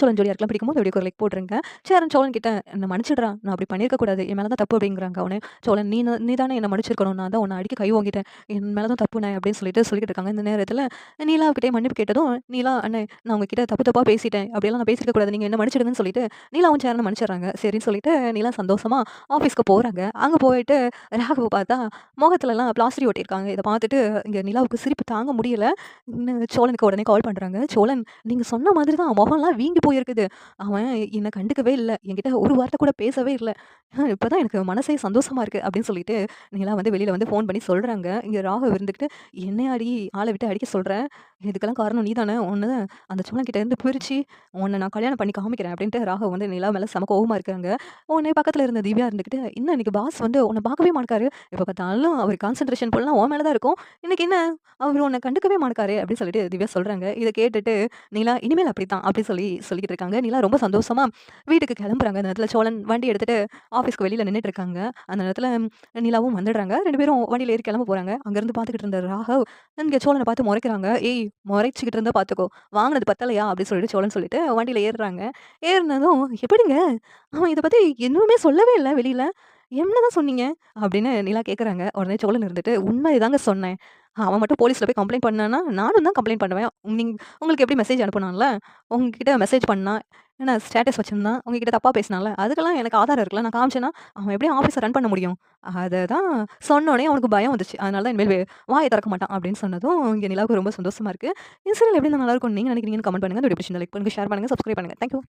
சோழன் ஜோடியா இருக்கலாம் பிடிக்கும் போது ஒரு லைக் போட்டுருங்க. சேரன் சோழன் கிட்ட என்ன மன்னிச்சிடுறா நான் அப்படி பண்ணியிருக்க கூடாது. என் மேலே தான் தப்பு அப்படிங்கிறாங்க அவனே. சோழன் நீ நீ தானே என்ன மன்னிச்சிருக்கணும். நான் தான் உன்னை அடிக்க கை வாங்கிட்டேன் என் மேலே தான் தப்பு நான் அப்படின்னு சொல்லிட்டு சொல்லிட்டு இருக்காங்க இந்த நேரத்தில். நீலாவுக்கிட்டே மன்னிப்பு கேட்டதும் நீலா அண்ணே நான் உங்ககிட்ட தப்பு தப்பாக பேசிட்டேன். அப்படியெல்லாம் நான் பேசிக்க கூடாது. நீங்கள் என்ன மன்னிச்சிடுங்கன்னு சொல்லிட்டு அவன் சேரனை மன்னிச்சிடுறாங்க. சரின்னு சொல்லிட்டு நீலா சந்தோஷமாக ஆஃபீஸ்க்கு போகிறாங்க அங்கே போயிட்டு ராகவ பார்த்தா முகத்துலலாம் பிளாஸ்டரி ஒட்டியிருக்காங்க. இதை பார்த்துட்டு இங்கே நிலாவுக்கு சிரிப்பு தாங்க முடியல. இன்னும் சோழனுக்கு உடனே கால் பண்ணுறாங்க சோழன் நீங்கள் சொன்ன மாதிரி தான் முகம்லாம் வீங்கி போயிருக்குது. அவன் என்னை கண்டுக்கவே இல்லை. என்கிட்ட ஒரு வார்த்தை கூட பேசவே இல்லை. இப்போ தான் எனக்கு மனசே சந்தோஷமா இருக்குது அப்படின்னு சொல்லிட்டு நீலாம் வந்து வெளியில் வந்து ஃபோன் பண்ணி சொல்கிறாங்க இங்கே ராகவ் இருந்துக்கிட்டு என்னை அடி ஆளை விட்டு அடிக்க சொல்கிறேன் இதுக்கெல்லாம் காரணம் நீ தானே ஒன்று அந்த சோழன் கிட்ட இருந்து பிரித்து உன்னை நான் கல்யாணம் பண்ணி காமிக்கிறேன் அப்படின்ட்டு ராகவ் வந்து நிலா மேலே செம கோவமாக இருக்காங்க. உன்னை பக்கத்தில் இருந்த திவ்யா இருந்துக்கிட்டு இன்னும் இன்னைக்கு பாஸ் வந்து உன்னை பார்க்கவே மாட்டாரு இப்போ பார்த்தாலும் அவர் கான்சன்ட்ரேஷன் ஃபுல்லாக உன் மேலே தான் இருக்கும். இன்னைக்கு என்ன? அவர் உன்னை கண்டுக்கவே மாட்டாரு அப்படின்னு சொல்லிட்டு திவ்யா சொல்கிறாங்க இதை கேட்டுட்டு நீலா இனிமேல் அப்படித்தான் அப்படின்னு சொல்லி சொல்லிக்கிட்டு இருக்காங்க. நிலா ரொம்ப சந்தோஷமா வீட்டுக்கு கிளம்புறாங்க. அந்த நேரத்தில் சோழன் வண்டி எடுத்துட்டு ஆஃபீஸ்க்கு வெளியில் நின்றுட்டு இருக்காங்க அந்த நேரத்தில் நிலாவும் வந்துடுறாங்க. ரெண்டு பேரும் வண்டியில் ஏறி கிளம்ப போகிறாங்க அங்கேருந்து பார்த்துக்கிட்டு இருந்த ராகவ் இங்கே சோழனை பார்த்து முறைக்கிறாங்க. ஏய் முறைச்சிக்கிட்டு இருந்தால் பார்த்துக்கோ வாங்கினது பத்தலையா? அப்படின்னு சொல்லிட்டு சோழன் சொல்லிட்டு வண்டியில் ஏறுறாங்க. ஏறினதும் எப்படிங்க? அவன் இதை பற்றி எதுவுமே சொல்லவே இல்லை வெளியில். என்ன தான் சொன்னீங்க? அப்படின்னு நிலா கேட்குறாங்க உடனே சோழன் இருந்துட்டு உண்மை தாங்க சொன்னேன். அவன் மட்டும் போலீஸில் போய் கம்ப்ளைண்ட் பண்ணானா நானும் தான் கம்ப்ளைண்ட் பண்ணுவேன். நீங்கள் உங்களுக்கு எப்படி மெசேஜ் அனுப்பினான்ல? உங்ககிட்ட மெசேஜ் பண்ணால் நான் ஸ்டேட்டஸ் வச்சுருந்தேன்? உங்ககிட்ட தப்பாக பேசினால? அதுக்கெல்லாம் எனக்கு ஆதாரம் இருக்குல்ல. நான் காமிச்சேன்னா அவன் எப்படி ஆஃபீஸை ரன் பண்ண முடியும்? அதை தான் சொன்னோடனே அவனுக்கு பயம் வந்துச்சு. அதனால தான் இனிமேல் வாயை திறக்க மாட்டான் அப்படின்னு சொன்னதும் இங்கே நிலாவுக்கு ரொம்ப சந்தோஷமாக இருக்குது இந்த சீரியல் எப்படி நல்லா இருக்கும் நீங்கள் நினைக்கிறீங்கன்னு கமெண்ட் பண்ணுங்கள் வீடியோ பிடிச்சிருந்தா லைக் பண்ணுங்கள் ஷேர் பண்ணுங்கள் சப்ஸ்கிரைப் பண்ணுங்கள் தேங்க்யூ